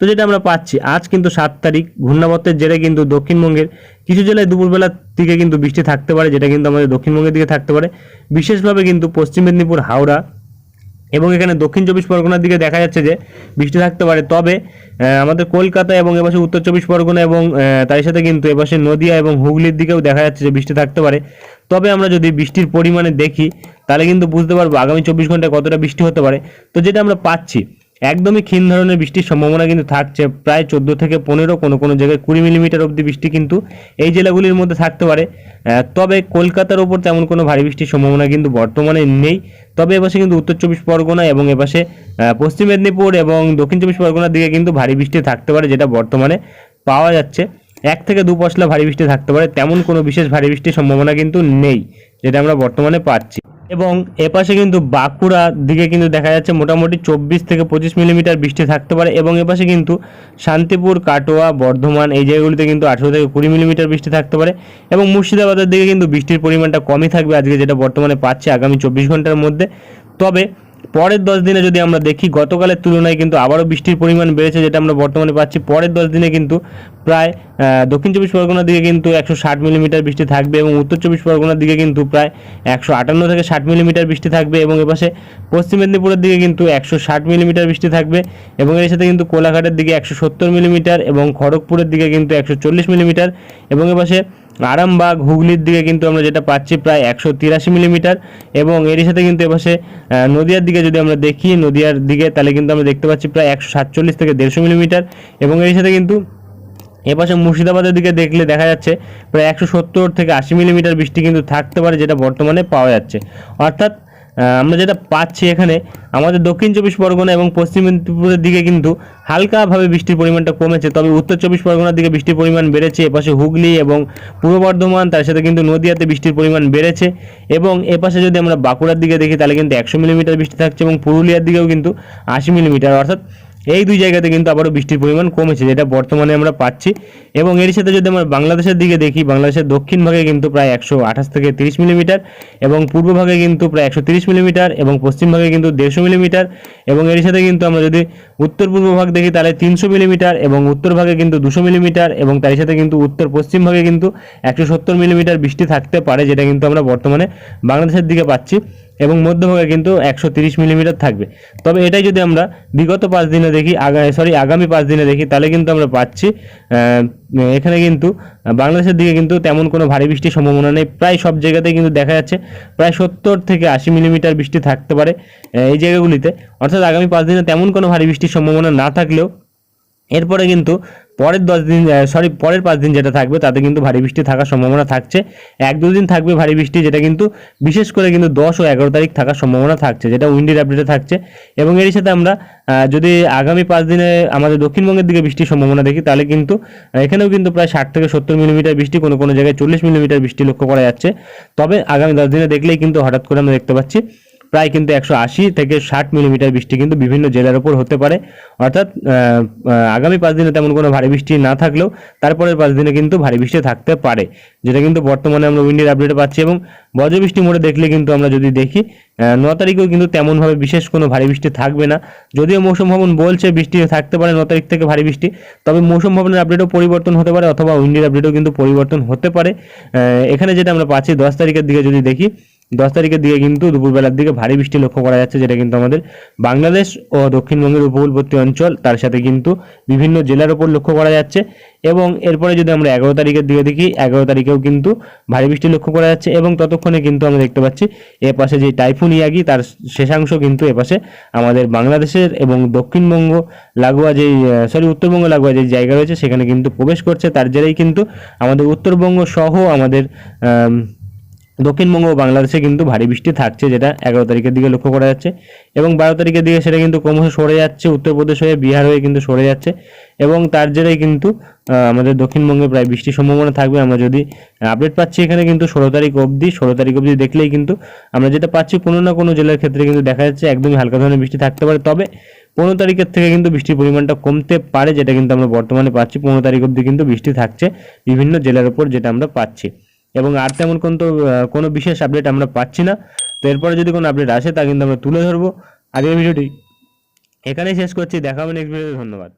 তো যেটা আমরা পাচ্ছি, আজ কিন্তু সাত তারিখ, ঘূর্ণাবর্তের জেরে কিন্তু দক্ষিণবঙ্গের কিছু জেলায় দুপুরবেলার দিকে কিন্তু বৃষ্টি থাকতে পারে, যেটা কিন্তু আমাদের দক্ষিণবঙ্গের দিকে থাকতে পারে। বিশেষভাবে কিন্তু পশ্চিম মেদিনীপুর, হাওড়া এবং এখানে দক্ষিণ চব্বিশ পরগনার দিকে দেখা যাচ্ছে যে বৃষ্টি থাকতে পারে। তবে আমাদের কলকাতা এবং এপাশে উত্তর চব্বিশ পরগনা এবং তার সাথে কিন্তু এপাশে নদিয়া এবং হুগলির দিকেও দেখা যাচ্ছে যে বৃষ্টি থাকতে পারে। তবে আমরা যদি বৃষ্টির পরিমাণে দেখি, তাহলে কিন্তু বুঝতে পারব আগামী চব্বিশ ঘন্টায় কতটা বৃষ্টি হতে পারে। তো যেটা আমরা পাচ্ছি একদমই ক্ষীণ ধরনের বৃষ্টির সম্ভাবনা কিন্তু থাকছে। প্রায় চোদ্দ থেকে পনেরো কোনো কোনো জায়গায় কুড়ি মিলিমিটার অবধি বৃষ্টি কিন্তু এই জেলাগুলির মধ্যে থাকতে পারে। তবে কলকাতার ওপর তেমন কোনো ভারী বৃষ্টির সম্ভাবনা কিন্তু বর্তমানে নেই। তবে এপাশে কিন্তু উত্তর চব্বিশ পরগনা এবং এপাশে পশ্চিম মেদিনীপুর এবং দক্ষিণ চব্বিশ পরগনার দিকে কিন্তু ভারী বৃষ্টি থাকতে পারে, যেটা বর্তমানে পাওয়া যাচ্ছে। এক থেকে দু পশলা ভারী বৃষ্টি থাকতে পারে, তেমন কোনো বিশেষ ভারী বৃষ্টির সম্ভাবনা কিন্তু নেই, যেটা আমরা বর্তমানে পাচ্ছি। এবং এপাশে কিন্তু বাঁকুড়ার দিকে কিন্তু দেখা যাচ্ছে মোটামুটি চব্বিশ থেকে পঁচিশ মিলিমিটার বৃষ্টি থাকতে পারে এবং এপাশে কিন্তু শান্তিপুর, কাটোয়া, বর্ধমান এই জায়গাগুলিতে কিন্তু আঠেরো থেকে কুড়ি মিলিমিটার বৃষ্টি থাকতে পারে এবং মুর্শিদাবাদের দিকে কিন্তু বৃষ্টির পরিমাণটা কমই থাকবে আজকে যেটা বর্তমানে পাচ্ছে আগামী চব্বিশ ঘণ্টার মধ্যে। তবে পরের দশ দিনে যদি আমরা দেখি, গতকালের তুলনায় কিন্তু আবারও বৃষ্টির পরিমাণ বেড়েছে, যেটা আমরা বর্তমানে পাচ্ছি। পরের দশ দিনে কিন্তু প্রায় দক্ষিণ চব্বিশ পরগনার দিকে কিন্তু একশো ষাট মিলিমিটার বৃষ্টি থাকবে এবং উত্তর চব্বিশ পরগনার দিকে কিন্তু প্রায় একশো আটান্ন থেকে ষাট মিলিমিটার বৃষ্টি থাকবে এবং এপাশে পশ্চিম মেদিনীপুরের দিকে কিন্তু একশো ষাট মিলিমিটার বৃষ্টি থাকবে এবং এর সাথে কিন্তু কোলাঘাটের দিকে একশো সত্তর মিলিমিটার এবং খড়গপুরের দিকে কিন্তু একশো চল্লিশ মিলিমিটার এবং এপাশে আরামবাগ, হুগলির দিকে কিন্তু আমরা যেটা পাচ্ছি প্রায় একশো তিরাশি মিলিমিটার এবং এরই সাথে কিন্তু এপাশে নদিয়ার দিকে যদি আমরা দেখি, নদিয়ার দিকে, তাহলে কিন্তু আমরা দেখতে পাচ্ছি প্রায় একশো সাতচল্লিশ থেকে দেড়শো মিলিমিটার এবং এর সাথে কিন্তু এপাশে মুর্শিদাবাদের দিকে দেখলে দেখা যাচ্ছে প্রায় একশো সত্তর থেকে আশি মিলিমিটার বৃষ্টি কিন্তু থাকতে পারে যেটা বর্তমানে পাওয়া যাচ্ছে। অর্থাৎ আমরা যেটা পাচ্ছি এখানে, আমাদের দক্ষিণ চব্বিশ পরগনা এবং পশ্চিম মেদিনীপুরের দিকে কিন্তু হালকাভাবে বৃষ্টির পরিমাণটা কমেছে, তবে উত্তর চব্বিশ পরগনার দিকে বৃষ্টির পরিমাণ বেড়েছে, এপাশে হুগলি এবং পূর্ব বর্ধমান, তার সাথে কিন্তু নদিয়াতে বৃষ্টির পরিমাণ বেড়েছে, এবং এপাশে যদি আমরা বাঁকুড়ার দিকে দেখি, তাহলে কিন্তু একশো মিলিমিটার বৃষ্টি থাকছে এবং পুরুলিয়ার দিকেও কিন্তু আশি মিলিমিটার, অর্থাৎ এই দুই জায়গাতে কিন্তু আবারও বৃষ্টির পরিমাণ কমেছে, যেটা বর্তমানে আমরা পাচ্ছি। এবং এর সাথে যদি আমরা বাংলাদেশের দিকে দেখি, বাংলাদেশের দক্ষিণ ভাগে কিন্তু প্রায় একশো আঠাশ থেকে তিরিশ মিলিমিটার এবং পূর্ব ভাগে কিন্তু প্রায় একশো তিরিশ মিলিমিটার এবং পশ্চিম ভাগে কিন্তু দেড়শো মিলিমিটার। এবং এর সাথে কিন্তু আমরা যদি উত্তর পূর্ব ভাগ দেখি, তাহলে তিনশো মিলিমিটার এবং উত্তর ভাগে কিন্তু দুশো মিলিমিটার এবং তার সাথে কিন্তু উত্তর পশ্চিম ভাগে কিন্তু একশো সত্তর মিলিমিটার বৃষ্টি থাকতে পারে, যেটা কিন্তু আমরা বর্তমানে বাংলাদেশের দিকে পাচ্ছি। এবং মধ্যভাগে কিন্তু একশো তিরিশ মিলিমিটার থাকবে। তবে এটাই যদি আমরা বিগত পাঁচ দিনে দেখি, আগা সরি আগামী পাঁচ দিনে দেখি, তাহলে কিন্তু আমরা পাচ্ছি এখানে কিন্তু বাংলাদেশের দিকে কিন্তু তেমন কোনো ভারী বৃষ্টির সম্ভাবনা নেই। প্রায় সব জায়গাতেই কিন্তু দেখা যাচ্ছে, প্রায় সত্তর থেকে আশি মিলিমিটার বৃষ্টি থাকতে পারে এই জায়গাগুলিতে। অর্থাৎ আগামী পাঁচ দিনে তেমন কোনো ভারী বৃষ্টির সম্ভাবনা না থাকলেও এরপরে কিন্তু পরের দশ দিন সরি পরের পাঁচ দিন যেটা থাকবে, তাতে কিন্তু ভারী বৃষ্টি থাকার সম্ভাবনা থাকছে। এক দুদিন থাকবে ভারী বৃষ্টি, যেটা কিন্তু বিশেষ করে কিন্তু দশ ও এগারো তারিখ থাকার সম্ভাবনা থাকছে, যেটা উইন্ডির আপডেটে থাকছে। এবং এর সাথে আমরা যদি আগামী পাঁচ দিনে আমাদের দক্ষিণবঙ্গের দিকে বৃষ্টির সম্ভাবনা দেখি, তাহলে কিন্তু এখানেও কিন্তু প্রায় ষাট থেকে সত্তর মিলিমিটার বৃষ্টি, কোনো কোনো জায়গায় চল্লিশ মিলিমিটার বৃষ্টি লক্ষ্য করা যাচ্ছে। তবে আগামী দশ দিনে দেখলেই কিন্তু হঠাৎ করে আমরা দেখতে পাচ্ছি প্রায় কিন্তু একশো আশি থেকে ষাট মিলিমিটার বৃষ্টি কিন্তু বিভিন্ন জেলার উপর হতে পারে। অর্থাৎ আগামী পাঁচ দিনে তেমন কোনো ভারী বৃষ্টি না থাকলেও তারপরের পাঁচ দিনে কিন্তু ভারী বৃষ্টি থাকতে পারে, যেটা কিন্তু বর্তমানে আমরা উইন্ডের আপডেটে পাচ্ছি এবং বজ্রবৃষ্টি মোড়ে দেখলে কিন্তু আমরা যদি দেখি ন তারিখেও কিন্তু তেমনভাবে বিশেষ কোনো ভারী বৃষ্টি থাকবে না। যদিও মৌসুম ভবন বলছে বৃষ্টি থাকতে পারে ন তারিখ থেকে ভারী বৃষ্টি, তবে মৌসুম ভবনের আপডেটও পরিবর্তন হতে পারে অথবা উইন্ডের আপডেটও কিন্তু পরিবর্তন হতে পারে। এখানে যেটা আমরা পাচ্ছি দশ তারিখের দিকে যদি দেখি দশ তারিখের দিকে কিন্তু দুপুরবেলার দিকে ভারী বৃষ্টি লক্ষ্য করা যাচ্ছে যেটা কিন্তু আমাদের বাংলাদেশ ও দক্ষিণবঙ্গের উপকূলবর্তী অঞ্চল তার সাথে কিন্তু বিভিন্ন জেলার উপর লক্ষ্য করা যাচ্ছে। এবং এরপরে যদি আমরা এগারো তারিখের দিকে দেখি এগারো তারিখেও কিন্তু ভারী বৃষ্টি লক্ষ্য করা যাচ্ছে এবং ততক্ষণে কিন্তু আমরা দেখতে পাচ্ছি এ পাশে যে টাইফুন ইয়াগি তার শেষাংশ কিন্তু এপাশে আমাদের বাংলাদেশের এবং দক্ষিণবঙ্গ লাগোয়া যেই সরি উত্তরবঙ্গ লাগোয়া যে জায়গা রয়েছে সেখানে কিন্তু প্রবেশ করছে। তার জেরেই কিন্তু আমাদের উত্তরবঙ্গ সহ আমাদের আম, দক্ষিণবঙ্গ ও বাংলাদেশে কিন্তু ভারী বৃষ্টি থাকছে, যেটা এগারো তারিখের দিকে লক্ষ্য করা যাচ্ছে। এবং বারো তারিখের দিকে সেটা কিন্তু ক্রমশ সরে যাচ্ছে, উত্তরপ্রদেশ হয়ে বিহার হয়ে কিন্তু সরে যাচ্ছে। এবং তার জেরেই কিন্তু আমাদের দক্ষিণবঙ্গে প্রায় বৃষ্টির সম্ভাবনা থাকবে। আমরা যদি আপডেট পাচ্ছি এখানে কিন্তু ষোলো তারিখ অবধি, ষোলো তারিখ অবধি দেখলেই কিন্তু আমরা যেটা পাচ্ছি কোনো না কোনো জেলার ক্ষেত্রে কিন্তু দেখা যাচ্ছে একদমই হালকা ধরনের বৃষ্টি থাকতে পারে। তবে পনেরো তারিখের থেকে কিন্তু বৃষ্টির পরিমাণটা কমতে পারে, যেটা কিন্তু আমরা বর্তমানে পাচ্ছি। পনেরো তারিখ অবধি কিন্তু বৃষ্টি থাকছে বিভিন্ন জেলার উপর, যেটা আমরা পাচ্ছি। এবং আর তেমন কোন, তো কোনো বিশেষ আপডেট আমরা পাচ্ছি না। তো এরপরে যদি কোনো আপডেট আসে, তা কিন্তু আমরা তুলে ধরবো। আগের ভিডিওটি এখানেই শেষ করছি। দেখা হবে নেক্সট ভিডিওতে ধন্যবাদ।